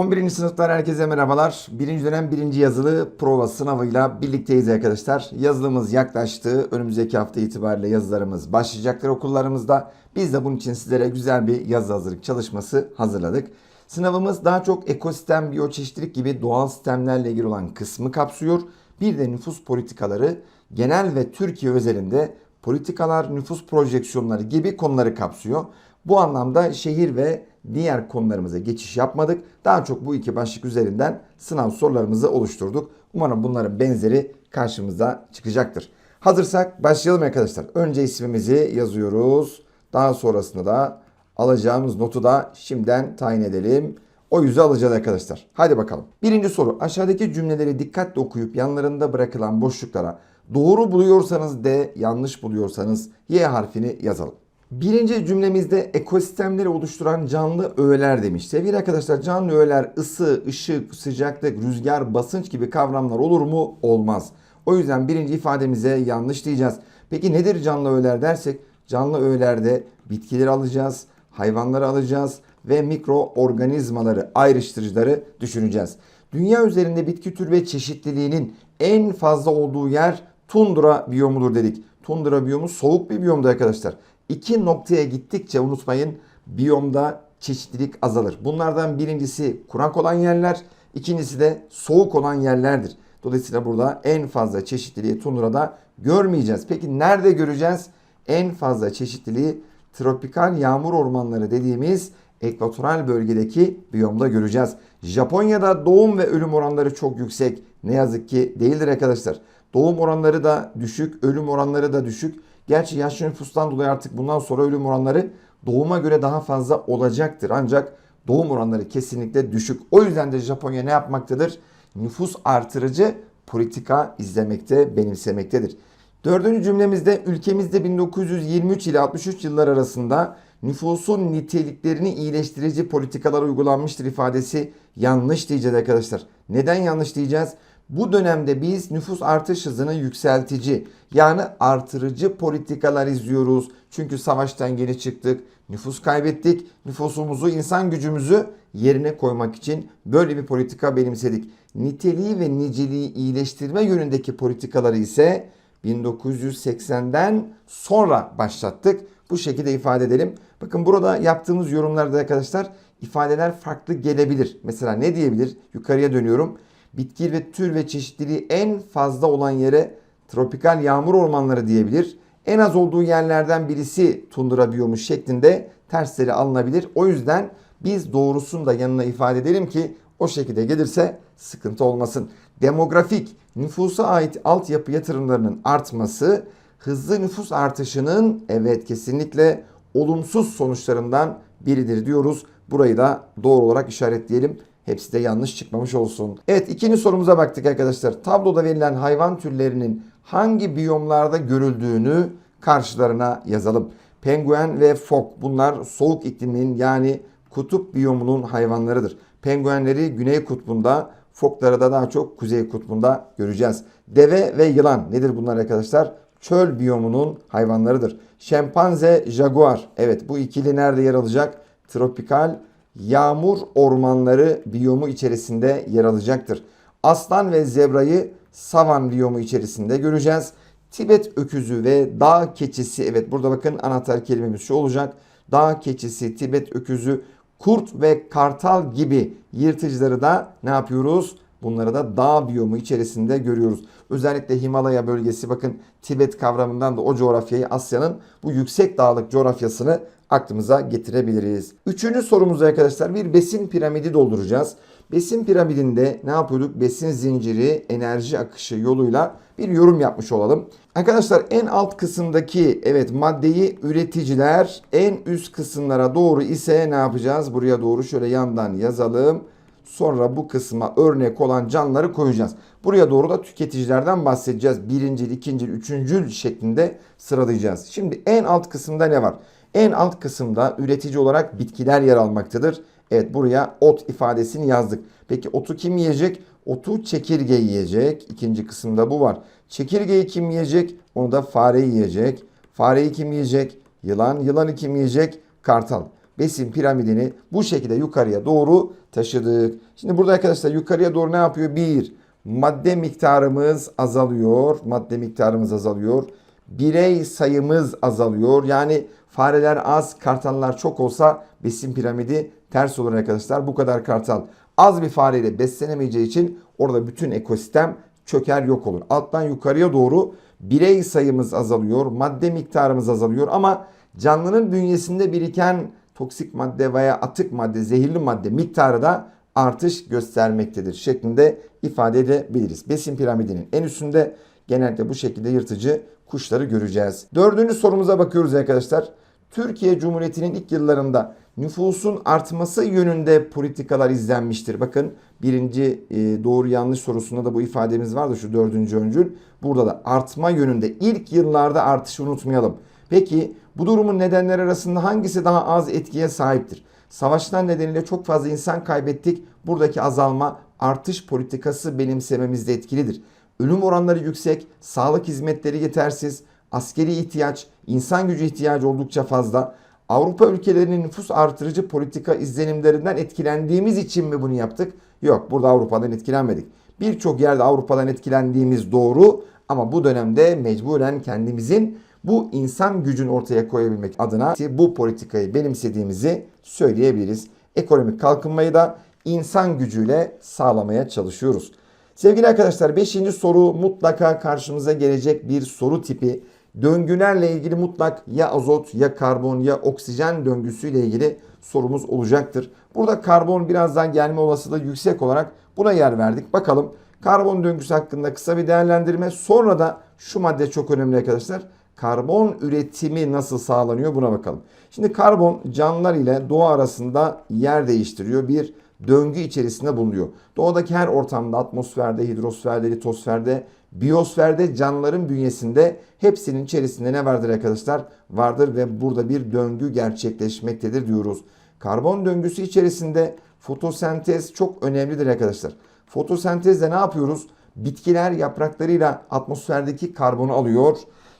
11. sınıflar herkese merhabalar. Birinci dönem birinci yazılı prova sınavıyla birlikteyiz arkadaşlar. Yazılımız yaklaştı. Önümüzdeki hafta itibariyle yazılarımız başlayacaktır okullarımızda. Biz de bunun için sizlere güzel bir yazı hazırlık çalışması hazırladık. Sınavımız daha çok ekosistem, biyoçeşitlilik gibi doğal sistemlerle ilgili olan kısmı kapsıyor. Bir de nüfus politikaları, genel ve Türkiye özelinde politikalar, nüfus projeksiyonları gibi konuları kapsıyor. Bu anlamda şehir ve diğer konularımıza geçiş yapmadık. Daha çok bu iki başlık üzerinden sınav sorularımızı oluşturduk. Umarım bunların benzeri karşımıza çıkacaktır. Hazırsak başlayalım arkadaşlar. Önce ismimizi yazıyoruz. Daha sonrasında da alacağımız notu da şimdiden tayin edelim. O yüzü alacağız arkadaşlar. Hadi bakalım. Birinci soru. Aşağıdaki cümleleri dikkatle okuyup yanlarında bırakılan boşluklara doğru buluyorsanız D, yanlış buluyorsanız Y harfini yazalım. Birinci cümlemizde ekosistemleri oluşturan canlı öğeler demiş. Sevgili arkadaşlar canlı öğeler ısı, ışık, sıcaklık, rüzgar, basınç gibi kavramlar olur mu? Olmaz. O yüzden birinci ifademize yanlış diyeceğiz. Peki nedir canlı öğeler dersek? Canlı öğelerde bitkileri alacağız, hayvanları alacağız ve mikroorganizmaları, ayrıştırıcıları düşüneceğiz. Dünya üzerinde bitki tür ve çeşitliliğinin en fazla olduğu yer tundra biyomudur dedik. Tundra biyomu soğuk bir biyomdu arkadaşlar. İki noktaya gittikçe unutmayın biyomda çeşitlilik azalır. Bunlardan birincisi kurak olan yerler, ikincisi de soğuk olan yerlerdir. Dolayısıyla burada en fazla çeşitliliği tundrada görmeyeceğiz. Peki nerede göreceğiz? En fazla çeşitliliği tropikal yağmur ormanları dediğimiz ekvatoral bölgedeki biyomda göreceğiz. Japonya'da doğum ve ölüm oranları çok yüksek. Ne yazık ki değildir arkadaşlar. Doğum oranları da düşük, ölüm oranları da düşük. Gerçi yaşlı nüfustan dolayı artık bundan sonra ölüm oranları doğuma göre daha fazla olacaktır. Ancak doğum oranları kesinlikle düşük. O yüzden de Japonya ne yapmaktadır? Nüfus artırıcı politika izlemekte, benimsemektedir. Dördüncü cümlemizde ülkemizde 1923 ile 63 yıllar arasında nüfusun niteliklerini iyileştirici politikalar uygulanmıştır ifadesi yanlış diyeceğiz arkadaşlar. Neden yanlış diyeceğiz? Bu dönemde biz nüfus artış hızını yükseltici yani artırıcı politikalar izliyoruz. Çünkü savaştan yeni çıktık, nüfus kaybettik. Nüfusumuzu, insan gücümüzü yerine koymak için böyle bir politika benimsedik. Niteliği ve niceliği iyileştirme yönündeki politikaları ise 1980'den sonra başlattık. Bu şekilde ifade edelim. Bakın burada yaptığımız yorumlarda arkadaşlar ifadeler farklı gelebilir. Mesela ne diyebilir? Yukarıya dönüyorum. Bitki ve tür ve çeşitliliği en fazla olan yere tropikal yağmur ormanları diyebilir. En az olduğu yerlerden birisi tundra biyomu şeklinde tersleri alınabilir. O yüzden biz doğrusunu da yanına ifade edelim ki o şekilde gelirse sıkıntı olmasın. Demografik, nüfusa ait altyapı yatırımlarının artması hızlı nüfus artışının evet kesinlikle olumsuz sonuçlarından biridir diyoruz. Burayı da doğru olarak işaretleyelim. Hepsi de yanlış çıkmamış olsun. Evet ikinci sorumuza baktık arkadaşlar. Tabloda verilen hayvan türlerinin hangi biyomlarda görüldüğünü karşılarına yazalım. Penguen ve fok bunlar soğuk iklimin yani kutup biyomunun hayvanlarıdır. Penguenleri güney kutbunda, fokları da daha çok kuzey kutbunda göreceğiz. Deve ve yılan nedir bunlar arkadaşlar? Çöl biyomunun hayvanlarıdır. Şempanze, jaguar. Evet bu ikili nerede yer alacak? Tropikal yağmur ormanları biyomu içerisinde yer alacaktır. Aslan ve zebrayı savan biyomu içerisinde göreceğiz. Tibet öküzü ve dağ keçisi evet burada bakın anahtar kelimemiz şu olacak. Dağ keçisi, Tibet öküzü, kurt ve kartal gibi yırtıcıları da ne yapıyoruz? Bunları da dağ biyomu içerisinde görüyoruz. Özellikle Himalaya bölgesi bakın Tibet kavramından da o coğrafyayı Asya'nın bu yüksek dağlık coğrafyasını aklımıza getirebiliriz. Üçüncü sorumuzda arkadaşlar bir besin piramidi dolduracağız. Besin piramidinde ne yapıyorduk? Besin zinciri, enerji akışı yoluyla bir yorum yapmış olalım. Arkadaşlar en alt kısımdaki evet maddeyi üreticiler en üst kısımlara doğru ise ne yapacağız? Buraya doğru şöyle yandan yazalım. Sonra bu kısma örnek olan canlıları koyacağız. Buraya doğru da tüketicilerden bahsedeceğiz. Birincil, ikincil, üçüncül şeklinde sıralayacağız. Şimdi en alt kısımda ne var? En alt kısımda üretici olarak bitkiler yer almaktadır. Evet buraya ot ifadesini yazdık. Peki otu kim yiyecek? Otu çekirge yiyecek. İkinci kısımda bu var. Çekirgeyi kim yiyecek? Onu da fare yiyecek. Fareyi kim yiyecek? Yılan. Yılanı kim yiyecek? Kartal. besin piramidini bu şekilde yukarıya doğru taşıdık. Şimdi burada arkadaşlar yukarıya doğru ne yapıyor? 1. Madde miktarımız azalıyor. Madde miktarımız azalıyor. Birey sayımız azalıyor. Yani fareler az, kartallar çok olsa besin piramidi ters olur arkadaşlar. Bu kadar kartal az bir fareyle beslenemeyeceği için orada bütün ekosistem çöker yok olur. Alttan yukarıya doğru birey sayımız azalıyor, madde miktarımız azalıyor ama canlının bünyesinde biriken toksik madde veya atık madde, zehirli madde miktarı da artış göstermektedir şeklinde ifade edebiliriz. Besin piramidinin en üstünde genellikle bu şekilde yırtıcı kuşları göreceğiz. Dördüncü sorumuza bakıyoruz arkadaşlar. Türkiye Cumhuriyeti'nin ilk yıllarında nüfusun artması yönünde politikalar izlenmiştir. Bakın birinci e, doğru yanlış sorusunda da bu ifademiz vardı şu dördüncü öncül. Burada da artma yönünde ilk yıllarda artışı unutmayalım. Peki bu durumun nedenleri arasında hangisi daha az etkiye sahiptir? Savaşlar nedeniyle çok fazla insan kaybettik. Buradaki azalma artış politikası benimsememizde etkilidir. Ölüm oranları yüksek, sağlık hizmetleri yetersiz, askeri ihtiyaç, insan gücü ihtiyacı oldukça fazla. Avrupa ülkelerinin nüfus artırıcı politika izlenimlerinden etkilendiğimiz için mi bunu yaptık? Yok burada Avrupa'dan etkilenmedik. Birçok yerde Avrupa'dan etkilendiğimiz doğru ama bu dönemde mecburen kendimizin bu insan gücünü ortaya koyabilmek adına bu politikayı benimsediğimizi söyleyebiliriz. Ekonomik kalkınmayı da insan gücüyle sağlamaya çalışıyoruz. Sevgili arkadaşlar 5. soru mutlaka karşımıza gelecek bir soru tipi. Döngülerle ilgili mutlak ya azot ya karbon ya oksijen döngüsüyle ilgili sorumuz olacaktır. Burada karbon birazdan gelme olasılığı yüksek olarak buna yer verdik. Bakalım karbon döngüsü hakkında kısa bir değerlendirme. Sonra da şu madde çok önemli arkadaşlar. Karbon üretimi nasıl sağlanıyor buna bakalım. Şimdi karbon canlılar ile doğa arasında yer değiştiriyor. Bir döngü içerisinde bulunuyor. Doğadaki her ortamda atmosferde, hidrosferde, litosferde, biyosferde canlıların bünyesinde hepsinin içerisinde ne vardır arkadaşlar? Vardır ve burada bir döngü gerçekleşmektedir diyoruz. Karbon döngüsü içerisinde fotosentez çok önemlidir arkadaşlar. Fotosentezde ne yapıyoruz? Bitkiler yapraklarıyla atmosferdeki karbonu alıyor.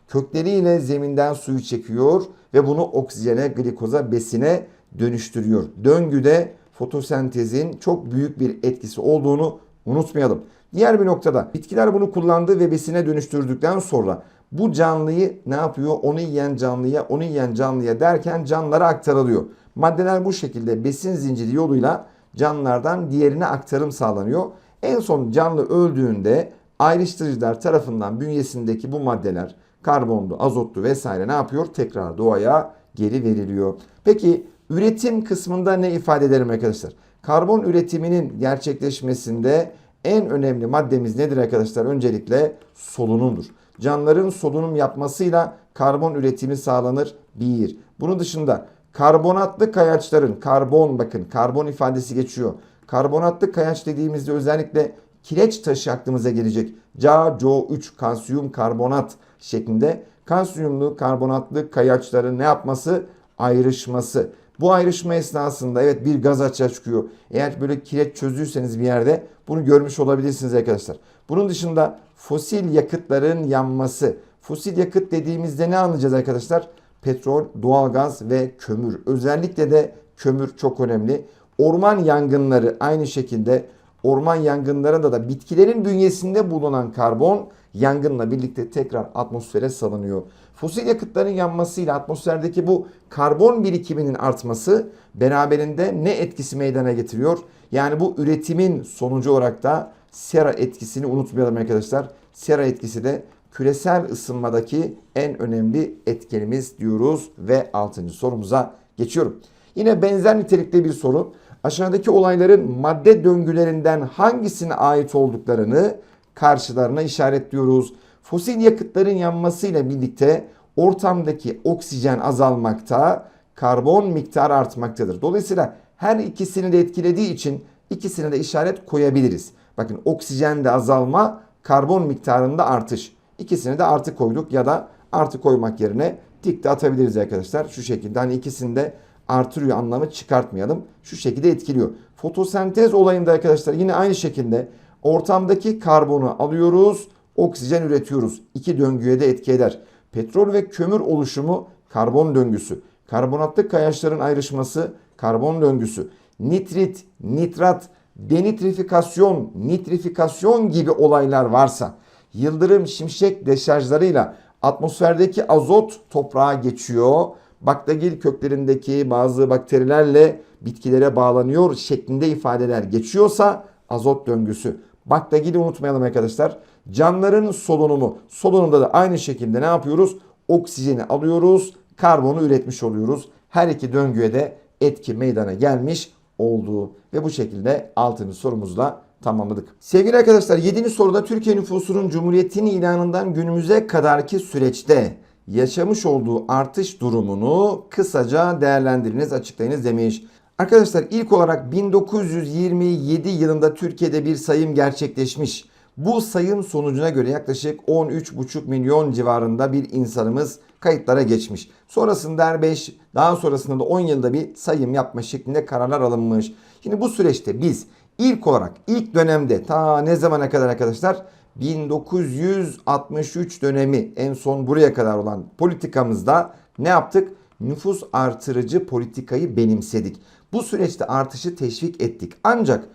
Kökleriyle zeminden suyu çekiyor ve bunu oksijene, glikoza, besine dönüştürüyor. Döngüde fotosentezin çok büyük bir etkisi olduğunu unutmayalım. Diğer bir noktada bitkiler bunu kullandığı ve besine dönüştürdükten sonra bu canlıyı ne yapıyor? Onu yiyen canlıya, onu yiyen canlıya derken canlılara aktarılıyor. Maddeler bu şekilde besin zinciri yoluyla canlılardan diğerine aktarım sağlanıyor. En son canlı öldüğünde ayrıştırıcılar tarafından bünyesindeki bu maddeler karbonlu, azotlu vesaire ne yapıyor? Tekrar doğaya geri veriliyor. Peki üretim kısmında ne ifade ederim arkadaşlar? Karbon üretiminin gerçekleşmesinde en önemli maddemiz nedir arkadaşlar? Öncelikle solunumdur. Canlıların solunum yapmasıyla karbon üretimi sağlanır. Bir. Bunun dışında karbonatlı kayaçların karbon bakın karbon ifadesi geçiyor. Karbonatlı kayaç dediğimizde özellikle kireç taşı aklımıza gelecek. CaCO3 kalsiyum karbonat şeklinde kalsiyumlu karbonatlı kayaçların ne yapması? Ayrışması. Bu ayrışma esnasında evet bir gaz açığa çıkıyor. Eğer böyle kireç çözüyorsanız bir yerde bunu görmüş olabilirsiniz arkadaşlar. Bunun dışında fosil yakıtların yanması. Fosil yakıt dediğimizde ne anlayacağız arkadaşlar? Petrol, doğalgaz ve kömür. Özellikle de kömür çok önemli. Orman yangınları aynı şekilde orman yangınlarında da bitkilerin bünyesinde bulunan karbon yangınla birlikte tekrar atmosfere salınıyor. Fosil yakıtların yanmasıyla atmosferdeki bu karbon birikiminin artması beraberinde ne etkisi meydana getiriyor? Yani bu üretimin sonucu olarak da sera etkisini unutmayalım arkadaşlar. Sera etkisi de küresel ısınmadaki en önemli etkenimiz diyoruz ve 6. sorumuza geçiyorum. Yine benzer nitelikte bir soru. Aşağıdaki olayların madde döngülerinden hangisine ait olduklarını karşılarına işaretliyoruz. Fosil yakıtların yanmasıyla birlikte ortamdaki oksijen azalmakta, karbon miktarı artmaktadır. Dolayısıyla her ikisini de etkilediği için ikisine de işaret koyabiliriz. Bakın oksijen de azalma, karbon miktarında artış. İkisine de artı koyduk ya da artı koymak yerine tik de atabiliriz arkadaşlar. Şu şekilde hani ikisini de artırıyor anlamı çıkartmayalım. Şu şekilde etkiliyor. Fotosentez olayında arkadaşlar yine aynı şekilde ortamdaki karbonu alıyoruz, oksijen üretiyoruz. İki döngüye de etki eder. Petrol ve kömür oluşumu karbon döngüsü. karbonatlı kayaçların ayrışması, karbon döngüsü, nitrit, nitrat, denitrifikasyon, nitrifikasyon gibi olaylar varsa, yıldırım şimşek deşarjlarıyla atmosferdeki azot toprağa geçiyor, baktagil köklerindeki bazı bakterilerle bitkilere bağlanıyor şeklinde ifadeler geçiyorsa azot döngüsü. Baktagili unutmayalım arkadaşlar. Canlıların solunumu. Solunumda da aynı şekilde ne yapıyoruz? Oksijeni alıyoruz, karbonu üretmiş oluyoruz. Her iki döngüye de etki meydana gelmiş olduğu ve bu şekilde 6. sorumuzla tamamladık. Sevgili arkadaşlar 7. soruda Türkiye nüfusunun Cumhuriyet'in ilanından günümüze kadarki süreçte yaşamış olduğu artış durumunu kısaca değerlendiriniz, açıklayınız demiş. Arkadaşlar ilk olarak 1927 yılında Türkiye'de bir sayım gerçekleşmiş. Bu sayım sonucuna göre yaklaşık 13,5 milyon civarında bir insanımız kayıtlara geçmiş. Sonrasında her 5 daha sonrasında da 10 yılda bir sayım yapma şeklinde kararlar alınmış. Şimdi bu süreçte biz ilk olarak ilk dönemde ta ne zamana kadar arkadaşlar 1963 dönemi en son buraya kadar olan politikamızda ne yaptık? Nüfus artırıcı politikayı benimsedik. Bu süreçte artışı teşvik ettik. Ancak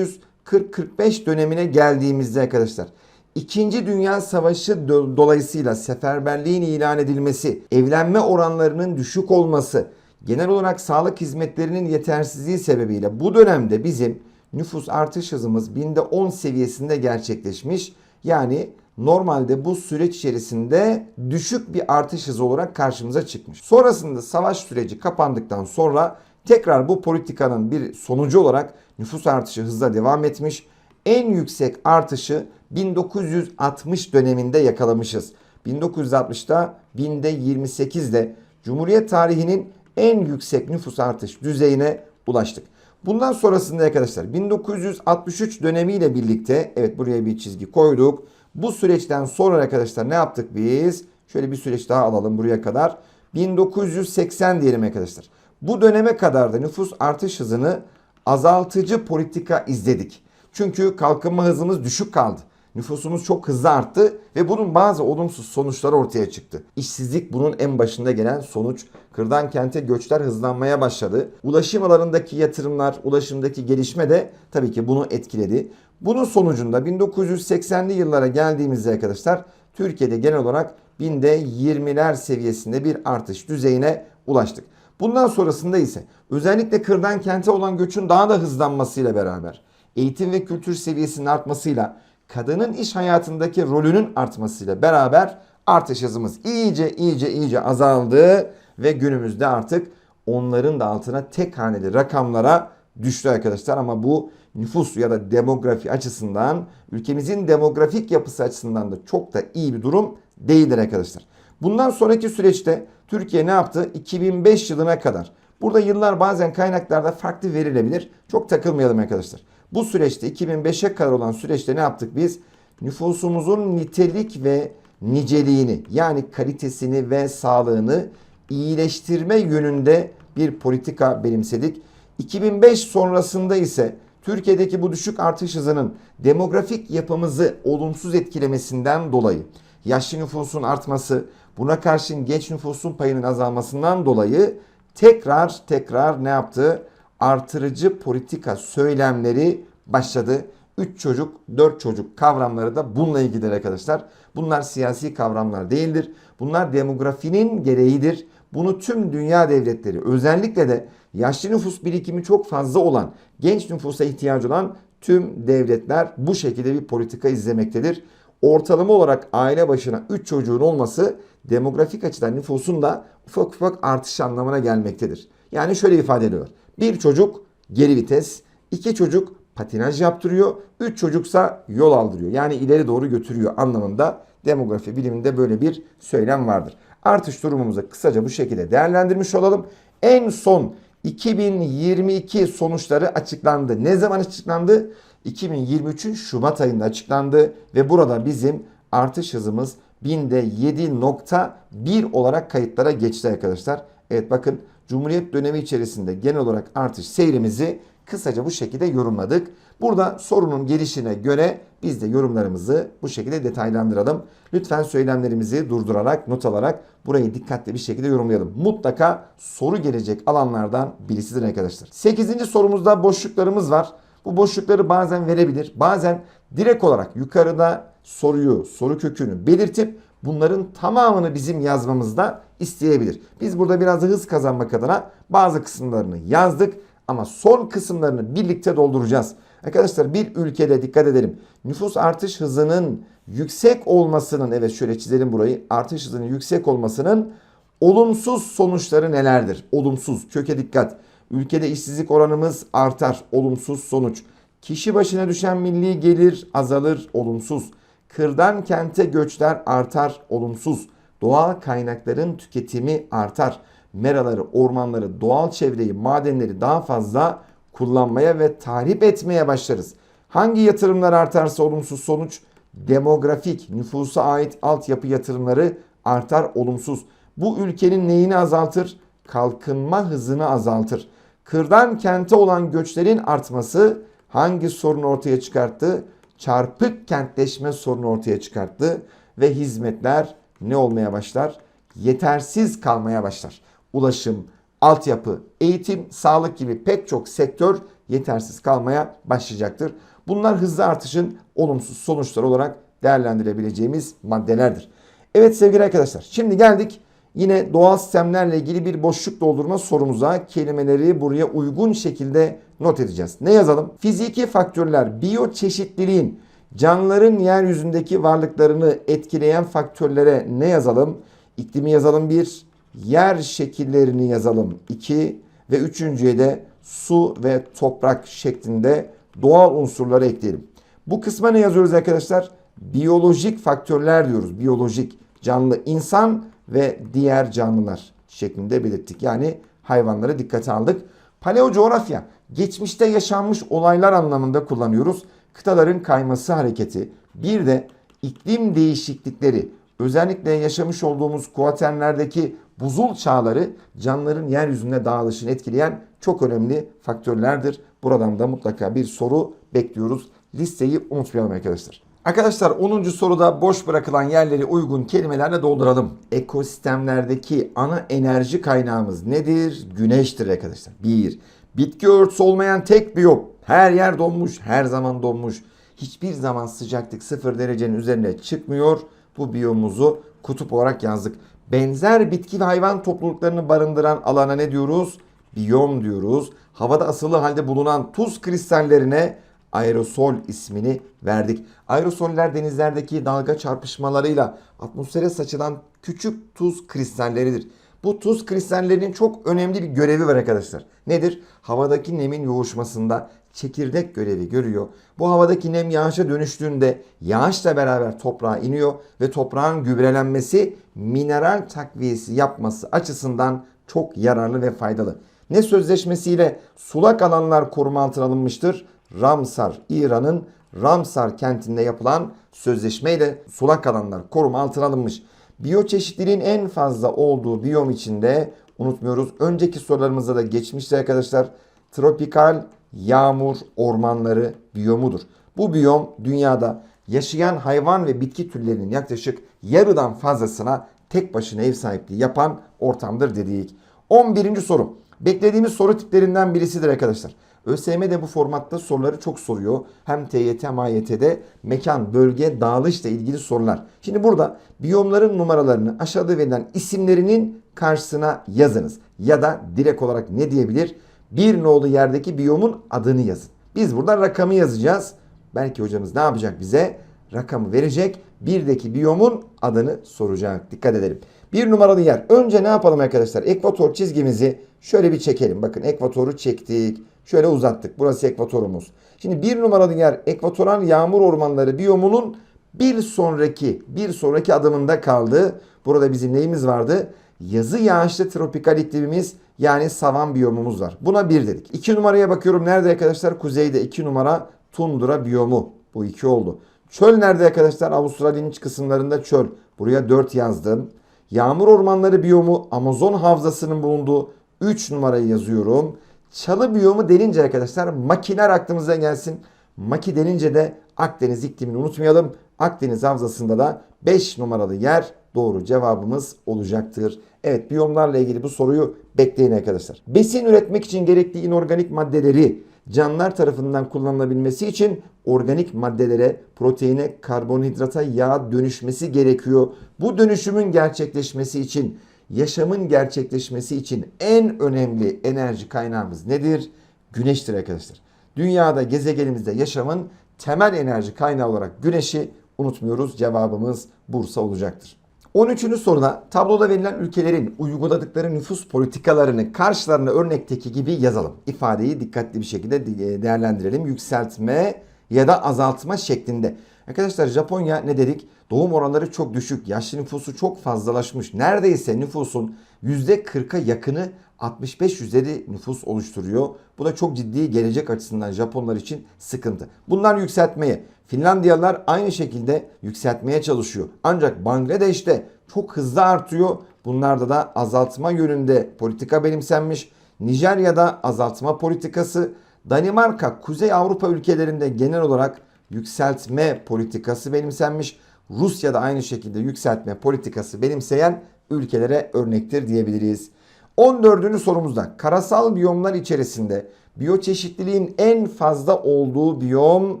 1940-45 dönemine geldiğimizde arkadaşlar İkinci Dünya Savaşı do- dolayısıyla seferberliğin ilan edilmesi, evlenme oranlarının düşük olması, genel olarak sağlık hizmetlerinin yetersizliği sebebiyle bu dönemde bizim nüfus artış hızımız binde 10 seviyesinde gerçekleşmiş. Yani normalde bu süreç içerisinde düşük bir artış hızı olarak karşımıza çıkmış. Sonrasında savaş süreci kapandıktan sonra tekrar bu politikanın bir sonucu olarak nüfus artışı hızla devam etmiş. En yüksek artışı 1960 döneminde yakalamışız. 1960'da binde 28'de Cumhuriyet tarihinin en yüksek nüfus artış düzeyine ulaştık. Bundan sonrasında arkadaşlar 1963 dönemiyle birlikte evet buraya bir çizgi koyduk. Bu süreçten sonra arkadaşlar ne yaptık biz? Şöyle bir süreç daha alalım buraya kadar. 1980 diyelim arkadaşlar. Bu döneme kadar da nüfus artış hızını azaltıcı politika izledik. Çünkü kalkınma hızımız düşük kaldı. Nüfusumuz çok hızlı arttı ve bunun bazı olumsuz sonuçları ortaya çıktı. İşsizlik bunun en başında gelen sonuç. Kırdan kente göçler hızlanmaya başladı. Ulaşım alanındaki yatırımlar, ulaşımdaki gelişme de tabii ki bunu etkiledi. Bunun sonucunda 1980'li yıllara geldiğimizde arkadaşlar Türkiye'de genel olarak binde 20'ler seviyesinde bir artış düzeyine ulaştık. Bundan sonrasında ise özellikle kırdan kente olan göçün daha da hızlanmasıyla beraber eğitim ve kültür seviyesinin artmasıyla kadının iş hayatındaki rolünün artmasıyla beraber artış hızımız iyice iyice iyice azaldı ve günümüzde artık onların da altına tek haneli rakamlara düştü arkadaşlar ama bu nüfus ya da demografi açısından ülkemizin demografik yapısı açısından da çok da iyi bir durum değildir arkadaşlar. Bundan sonraki süreçte Türkiye ne yaptı? 2005 yılına kadar. Burada yıllar bazen kaynaklarda farklı verilebilir. Çok takılmayalım arkadaşlar. Bu süreçte 2005'e kadar olan süreçte ne yaptık biz? Nüfusumuzun nitelik ve niceliğini yani kalitesini ve sağlığını iyileştirme yönünde bir politika benimsedik. 2005 sonrasında ise Türkiye'deki bu düşük artış hızının demografik yapımızı olumsuz etkilemesinden dolayı yaşlı nüfusun artması, buna karşın genç nüfusun payının azalmasından dolayı tekrar tekrar ne yaptı? Artırıcı politika söylemleri başladı. 3 çocuk, 4 çocuk kavramları da bununla ilgili arkadaşlar. Bunlar siyasi kavramlar değildir. Bunlar demografinin gereğidir. Bunu tüm dünya devletleri özellikle de yaşlı nüfus birikimi çok fazla olan, genç nüfusa ihtiyacı olan tüm devletler bu şekilde bir politika izlemektedir. Ortalama olarak aile başına 3 çocuğun olması demografik açıdan nüfusun da ufak ufak artış anlamına gelmektedir. Yani şöyle ifade ediyor. Bir çocuk geri vites, iki çocuk patinaj yaptırıyor, üç çocuksa yol aldırıyor. Yani ileri doğru götürüyor anlamında demografi biliminde böyle bir söylem vardır. Artış durumumuzu kısaca bu şekilde değerlendirmiş olalım. En son 2022 sonuçları açıklandı. Ne zaman açıklandı? 2023'ün Şubat ayında açıklandı ve burada bizim artış hızımız binde 7.1 olarak kayıtlara geçti arkadaşlar. Evet bakın Cumhuriyet dönemi içerisinde genel olarak artış seyrimizi kısaca bu şekilde yorumladık. Burada sorunun gelişine göre biz de yorumlarımızı bu şekilde detaylandıralım. Lütfen söylemlerimizi durdurarak, not alarak burayı dikkatli bir şekilde yorumlayalım. Mutlaka soru gelecek alanlardan birisidir arkadaşlar. 8. sorumuzda boşluklarımız var. Bu boşlukları bazen verebilir. Bazen direkt olarak yukarıda soruyu, soru kökünü belirtip bunların tamamını bizim yazmamızda isteyebilir. Biz burada biraz da hız kazanmak adına bazı kısımlarını yazdık ama son kısımlarını birlikte dolduracağız. Arkadaşlar bir ülkede dikkat edelim. Nüfus artış hızının yüksek olmasının evet şöyle çizelim burayı. Artış hızının yüksek olmasının olumsuz sonuçları nelerdir? Olumsuz köke dikkat. Ülkede işsizlik oranımız artar. Olumsuz sonuç. Kişi başına düşen milli gelir azalır. Olumsuz. Kırdan kente göçler artar. Olumsuz. Doğal kaynakların tüketimi artar. Meraları, ormanları, doğal çevreyi, madenleri daha fazla kullanmaya ve tahrip etmeye başlarız. Hangi yatırımlar artarsa olumsuz sonuç? Demografik, nüfusa ait altyapı yatırımları artar olumsuz. Bu ülkenin neyini azaltır? Kalkınma hızını azaltır. Kırdan kente olan göçlerin artması hangi sorunu ortaya çıkarttı? Çarpık kentleşme sorunu ortaya çıkarttı ve hizmetler ne olmaya başlar? Yetersiz kalmaya başlar. Ulaşım, altyapı, eğitim, sağlık gibi pek çok sektör yetersiz kalmaya başlayacaktır. Bunlar hızlı artışın olumsuz sonuçları olarak değerlendirebileceğimiz maddelerdir. Evet sevgili arkadaşlar şimdi geldik yine doğal sistemlerle ilgili bir boşluk doldurma sorumuza kelimeleri buraya uygun şekilde not edeceğiz. Ne yazalım? Fiziki faktörler biyoçeşitliliğin canlıların yeryüzündeki varlıklarını etkileyen faktörlere ne yazalım? İklimi yazalım bir, yer şekillerini yazalım 2 ve üçüncüye de su ve toprak şeklinde doğal unsurları ekleyelim. Bu kısma ne yazıyoruz arkadaşlar? Biyolojik faktörler diyoruz. Biyolojik canlı insan ve diğer canlılar şeklinde belirttik. Yani hayvanları dikkate aldık. Paleo coğrafya geçmişte yaşanmış olaylar anlamında kullanıyoruz. Kıtaların kayması hareketi bir de iklim değişiklikleri özellikle yaşamış olduğumuz kuaternlerdeki buzul çağları canlıların yeryüzünde dağılışını etkileyen çok önemli faktörlerdir. Buradan da mutlaka bir soru bekliyoruz. Listeyi unutmayalım arkadaşlar. Arkadaşlar 10. soruda boş bırakılan yerleri uygun kelimelerle dolduralım. Ekosistemlerdeki ana enerji kaynağımız nedir? Güneştir arkadaşlar. 1. Bitki örtüsü olmayan tek biyom. Her yer donmuş, her zaman donmuş. Hiçbir zaman sıcaklık 0 derecenin üzerine çıkmıyor. Bu biyomumuzu kutup olarak yazdık. Benzer bitki ve hayvan topluluklarını barındıran alana ne diyoruz? Biyom diyoruz. Havada asılı halde bulunan tuz kristallerine aerosol ismini verdik. Aerosoller denizlerdeki dalga çarpışmalarıyla atmosfere saçılan küçük tuz kristalleridir. Bu tuz kristallerinin çok önemli bir görevi var arkadaşlar. Nedir? Havadaki nemin yoğuşmasında çekirdek görevi görüyor. Bu havadaki nem yağışa dönüştüğünde yağışla beraber toprağa iniyor ve toprağın gübrelenmesi mineral takviyesi yapması açısından çok yararlı ve faydalı. Ne sözleşmesiyle sulak alanlar koruma altına alınmıştır? Ramsar, İran'ın Ramsar kentinde yapılan sözleşmeyle sulak alanlar koruma altına alınmış. Biyoçeşitliliğin en fazla olduğu biyom içinde unutmuyoruz. Önceki sorularımızda da geçmişti arkadaşlar. Tropikal yağmur ormanları biyomudur. Bu biyom dünyada yaşayan hayvan ve bitki türlerinin yaklaşık yarıdan fazlasına tek başına ev sahipliği yapan ortamdır dedik. 11. soru. Beklediğimiz soru tiplerinden birisidir arkadaşlar. ÖSYM de bu formatta soruları çok soruyor. Hem TYT hem AYT'de mekan, bölge, dağılışla ilgili sorular. Şimdi burada biyomların numaralarını aşağıda verilen isimlerinin karşısına yazınız. Ya da direkt olarak ne diyebilir? Bir nolu yerdeki biyomun adını yazın. Biz burada rakamı yazacağız. Belki hocamız ne yapacak bize? Rakamı verecek. Birdeki biyomun adını soracak. Dikkat edelim. Bir numaralı yer. Önce ne yapalım arkadaşlar? Ekvator çizgimizi şöyle bir çekelim. Bakın ekvatoru çektik. Şöyle uzattık. Burası ekvatorumuz. Şimdi bir numaralı yer ekvatoral yağmur ormanları biyomunun bir sonraki bir sonraki adımında kaldı. Burada bizim neyimiz vardı? Yazı yağışlı tropikal iklimimiz yani savan biyomumuz var. Buna bir dedik. İki numaraya bakıyorum. Nerede arkadaşlar? Kuzeyde iki numara tundra biyomu. Bu iki oldu. Çöl nerede arkadaşlar? Avustralya'nın iç kısımlarında çöl. Buraya 4 yazdım. Yağmur ormanları biyomu Amazon havzasının bulunduğu 3 numarayı yazıyorum. Çalı biyomu denince arkadaşlar makineler aklımıza gelsin. Maki denince de Akdeniz iklimini unutmayalım. Akdeniz havzasında da 5 numaralı yer doğru cevabımız olacaktır. Evet biyomlarla ilgili bu soruyu bekleyin arkadaşlar. Besin üretmek için gerekli inorganik maddeleri canlılar tarafından kullanılabilmesi için organik maddelere, proteine, karbonhidrata, yağ dönüşmesi gerekiyor. Bu dönüşümün gerçekleşmesi için, yaşamın gerçekleşmesi için en önemli enerji kaynağımız nedir? Güneştir arkadaşlar. Dünyada, gezegenimizde yaşamın temel enerji kaynağı olarak güneşi unutmuyoruz. Cevabımız Bursa olacaktır. 13. soruda tabloda verilen ülkelerin uyguladıkları nüfus politikalarını karşılarına örnekteki gibi yazalım. İfadeyi dikkatli bir şekilde değerlendirelim. Yükseltme ya da azaltma şeklinde. Arkadaşlar Japonya ne dedik? Doğum oranları çok düşük. Yaşlı nüfusu çok fazlalaşmış. Neredeyse nüfusun %40'a yakını 65 üzeri nüfus oluşturuyor. Bu da çok ciddi gelecek açısından Japonlar için sıkıntı. Bunlar yükseltmeye. Finlandiyalılar aynı şekilde yükseltmeye çalışıyor. Ancak Bangladeş'te çok hızlı artıyor. Bunlarda da azaltma yönünde politika benimsenmiş. Nijerya'da azaltma politikası, Danimarka, Kuzey Avrupa ülkelerinde genel olarak yükseltme politikası benimsenmiş. Rusya'da aynı şekilde yükseltme politikası benimseyen ülkelere örnektir diyebiliriz. 14. sorumuzda karasal biyomlar içerisinde biyoçeşitliliğin en fazla olduğu biyom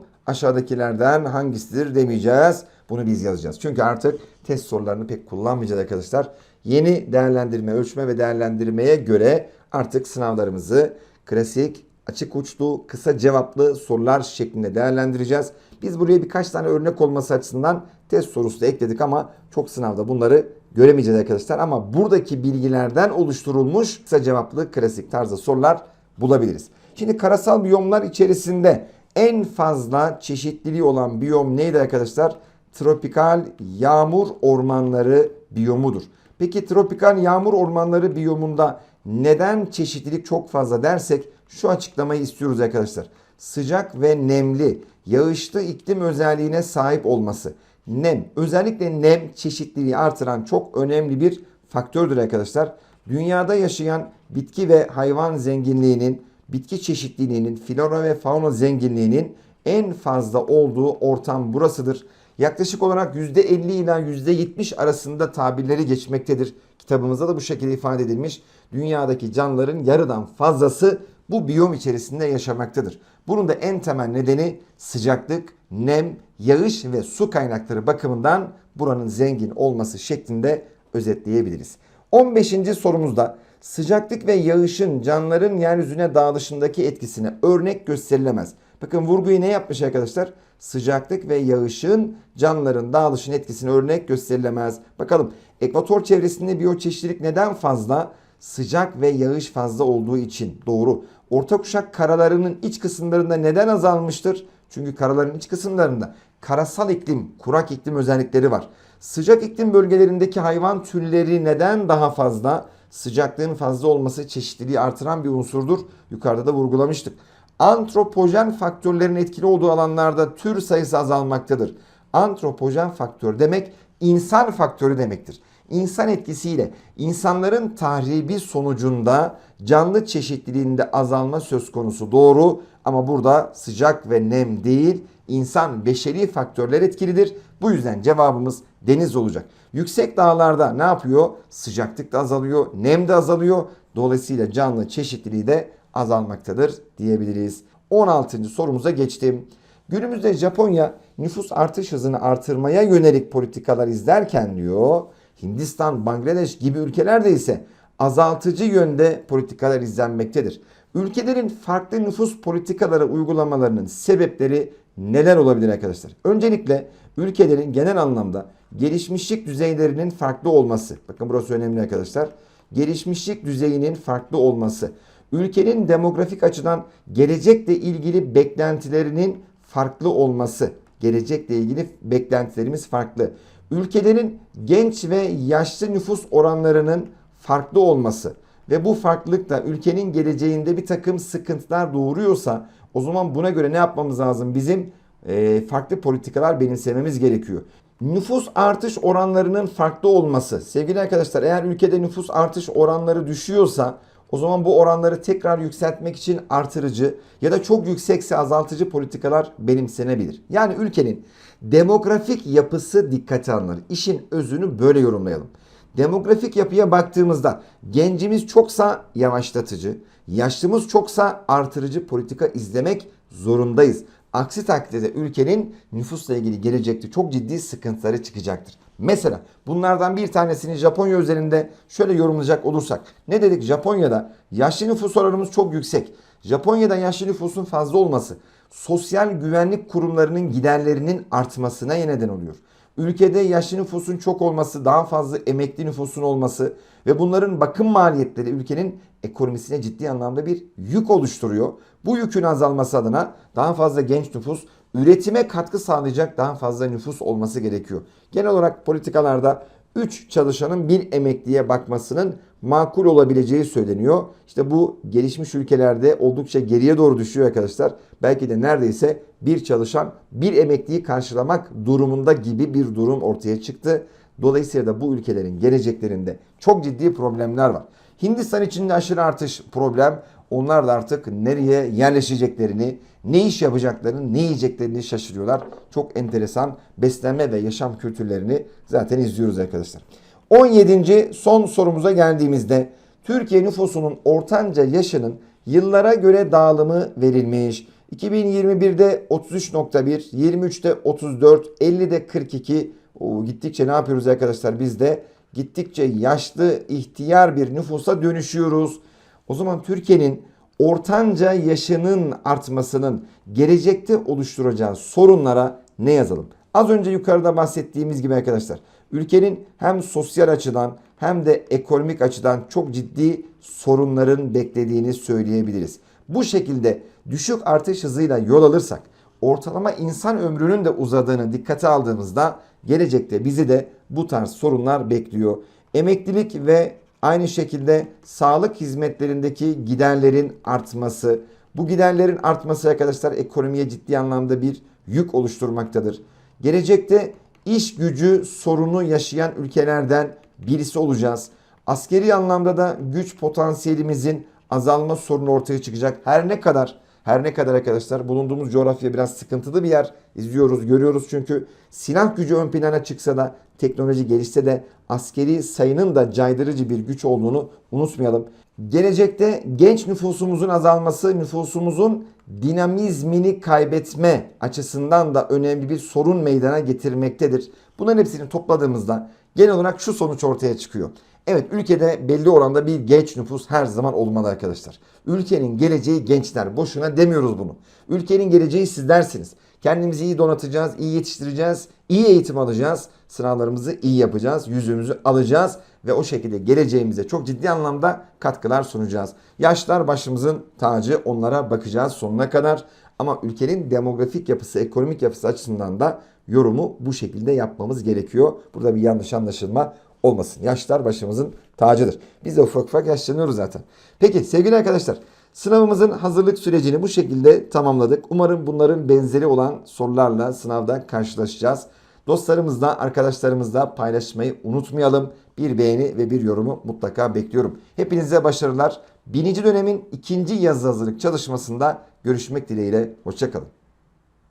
aşağıdakilerden hangisidir demeyeceğiz. Bunu biz yazacağız. Çünkü artık test sorularını pek kullanmayacağız arkadaşlar. Yeni değerlendirme, ölçme ve değerlendirmeye göre artık sınavlarımızı klasik, açık uçlu, kısa cevaplı sorular şeklinde değerlendireceğiz. Biz buraya birkaç tane örnek olması açısından test sorusu da ekledik ama çok sınavda bunları göremeyeceğiz arkadaşlar. Ama buradaki bilgilerden oluşturulmuş kısa cevaplı klasik tarzda sorular bulabiliriz. Şimdi karasal biyomlar içerisinde en fazla çeşitliliği olan biyom neydi arkadaşlar? Tropikal yağmur ormanları biyomudur. Peki tropikal yağmur ormanları biyomunda neden çeşitlilik çok fazla dersek şu açıklamayı istiyoruz arkadaşlar. Sıcak ve nemli, yağışlı iklim özelliğine sahip olması. Nem, özellikle nem çeşitliliği artıran çok önemli bir faktördür arkadaşlar. Dünyada yaşayan bitki ve hayvan zenginliğinin, bitki çeşitliliğinin, flora ve fauna zenginliğinin en fazla olduğu ortam burasıdır. Yaklaşık olarak %50 ila %70 arasında tabirleri geçmektedir. Kitabımızda da bu şekilde ifade edilmiş. Dünyadaki canlıların yarıdan fazlası bu biyom içerisinde yaşamaktadır. Bunun da en temel nedeni sıcaklık, nem, yağış ve su kaynakları bakımından buranın zengin olması şeklinde özetleyebiliriz. 15. sorumuzda sıcaklık ve yağışın canlıların yeryüzüne dağılışındaki etkisine örnek gösterilemez. Bakın vurguyu ne yapmış arkadaşlar? Sıcaklık ve yağışın canlıların dağılışın etkisine örnek gösterilemez. Bakalım ekvator çevresinde biyoçeşitlilik neden fazla? Sıcak ve yağış fazla olduğu için doğru. Orta kuşak karalarının iç kısımlarında neden azalmıştır? Çünkü karaların iç kısımlarında karasal iklim, kurak iklim özellikleri var. Sıcak iklim bölgelerindeki hayvan türleri neden daha fazla? Sıcaklığın fazla olması çeşitliliği artıran bir unsurdur. Yukarıda da vurgulamıştık. Antropojen faktörlerin etkili olduğu alanlarda tür sayısı azalmaktadır. Antropojen faktör demek insan faktörü demektir. İnsan etkisiyle insanların tahribi sonucunda canlı çeşitliliğinde azalma söz konusu doğru ama burada sıcak ve nem değil insan beşeri faktörler etkilidir. Bu yüzden cevabımız deniz olacak. Yüksek dağlarda ne yapıyor? Sıcaklık da azalıyor, nem de azalıyor. Dolayısıyla canlı çeşitliliği de azalmaktadır diyebiliriz. 16. sorumuza geçtim. Günümüzde Japonya nüfus artış hızını artırmaya yönelik politikalar izlerken diyor Hindistan, Bangladeş gibi ülkelerde ise azaltıcı yönde politikalar izlenmektedir. Ülkelerin farklı nüfus politikaları uygulamalarının sebepleri neler olabilir arkadaşlar? Öncelikle ülkelerin genel anlamda gelişmişlik düzeylerinin farklı olması. Bakın burası önemli arkadaşlar. Gelişmişlik düzeyinin farklı olması. Ülkenin demografik açıdan gelecekle ilgili beklentilerinin farklı olması. Gelecekle ilgili beklentilerimiz farklı ülkelerin genç ve yaşlı nüfus oranlarının farklı olması ve bu farklılık da ülkenin geleceğinde bir takım sıkıntılar doğuruyorsa o zaman buna göre ne yapmamız lazım? Bizim e, farklı politikalar benimsememiz gerekiyor. Nüfus artış oranlarının farklı olması. Sevgili arkadaşlar eğer ülkede nüfus artış oranları düşüyorsa O zaman bu oranları tekrar yükseltmek için artırıcı ya da çok yüksekse azaltıcı politikalar benimsenebilir. Yani ülkenin demografik yapısı dikkate alınır. İşin özünü böyle yorumlayalım. Demografik yapıya baktığımızda gencimiz çoksa yavaşlatıcı, yaşlımız çoksa artırıcı politika izlemek zorundayız. Aksi takdirde ülkenin nüfusla ilgili gelecekte çok ciddi sıkıntıları çıkacaktır. Mesela bunlardan bir tanesini Japonya üzerinde şöyle yorumlayacak olursak. Ne dedik? Japonya'da yaşlı nüfus oranımız çok yüksek. Japonya'da yaşlı nüfusun fazla olması sosyal güvenlik kurumlarının giderlerinin artmasına neden oluyor. Ülkede yaşlı nüfusun çok olması, daha fazla emekli nüfusun olması ve bunların bakım maliyetleri ülkenin ekonomisine ciddi anlamda bir yük oluşturuyor. Bu yükün azalması adına daha fazla genç nüfus, üretime katkı sağlayacak daha fazla nüfus olması gerekiyor. Genel olarak politikalarda 3 çalışanın bir emekliye bakmasının makul olabileceği söyleniyor. İşte bu gelişmiş ülkelerde oldukça geriye doğru düşüyor arkadaşlar. Belki de neredeyse bir çalışan bir emekliyi karşılamak durumunda gibi bir durum ortaya çıktı. Dolayısıyla da bu ülkelerin geleceklerinde çok ciddi problemler var. Hindistan için de aşırı artış problem. Onlar da artık nereye yerleşeceklerini, ne iş yapacaklarını, ne yiyeceklerini şaşırıyorlar. Çok enteresan beslenme ve yaşam kültürlerini zaten izliyoruz arkadaşlar. 17. son sorumuza geldiğimizde Türkiye nüfusunun ortanca yaşının yıllara göre dağılımı verilmiş. 2021'de 33.1, 23'te 34, 50'de 42. Oo, gittikçe ne yapıyoruz arkadaşlar biz de? Gittikçe yaşlı, ihtiyar bir nüfusa dönüşüyoruz. O zaman Türkiye'nin ortanca yaşının artmasının gelecekte oluşturacağı sorunlara ne yazalım? Az önce yukarıda bahsettiğimiz gibi arkadaşlar ülkenin hem sosyal açıdan hem de ekonomik açıdan çok ciddi sorunların beklediğini söyleyebiliriz. Bu şekilde düşük artış hızıyla yol alırsak ortalama insan ömrünün de uzadığını dikkate aldığımızda gelecekte bizi de bu tarz sorunlar bekliyor. Emeklilik ve aynı şekilde sağlık hizmetlerindeki giderlerin artması, bu giderlerin artması arkadaşlar ekonomiye ciddi anlamda bir yük oluşturmaktadır. Gelecekte iş gücü sorunu yaşayan ülkelerden birisi olacağız. Askeri anlamda da güç potansiyelimizin azalma sorunu ortaya çıkacak. Her ne kadar her ne kadar arkadaşlar bulunduğumuz coğrafya biraz sıkıntılı bir yer. izliyoruz, görüyoruz çünkü silah gücü ön plana çıksa da teknoloji gelişse de askeri sayının da caydırıcı bir güç olduğunu unutmayalım. Gelecekte genç nüfusumuzun azalması nüfusumuzun dinamizmini kaybetme açısından da önemli bir sorun meydana getirmektedir. Bunların hepsini topladığımızda genel olarak şu sonuç ortaya çıkıyor. Evet ülkede belli oranda bir genç nüfus her zaman olmalı arkadaşlar. Ülkenin geleceği gençler. Boşuna demiyoruz bunu. Ülkenin geleceği sizlersiniz. Kendimizi iyi donatacağız, iyi yetiştireceğiz, iyi eğitim alacağız. Sınavlarımızı iyi yapacağız, yüzümüzü alacağız ve o şekilde geleceğimize çok ciddi anlamda katkılar sunacağız. Yaşlar başımızın tacı onlara bakacağız sonuna kadar. Ama ülkenin demografik yapısı, ekonomik yapısı açısından da yorumu bu şekilde yapmamız gerekiyor. Burada bir yanlış anlaşılma olmasın. Yaşlar başımızın tacıdır. Biz de ufak ufak yaşlanıyoruz zaten. Peki sevgili arkadaşlar sınavımızın hazırlık sürecini bu şekilde tamamladık. Umarım bunların benzeri olan sorularla sınavda karşılaşacağız. Dostlarımızla, arkadaşlarımızla paylaşmayı unutmayalım. Bir beğeni ve bir yorumu mutlaka bekliyorum. Hepinize başarılar. Birinci dönemin ikinci yazı hazırlık çalışmasında görüşmek dileğiyle. Hoşçakalın.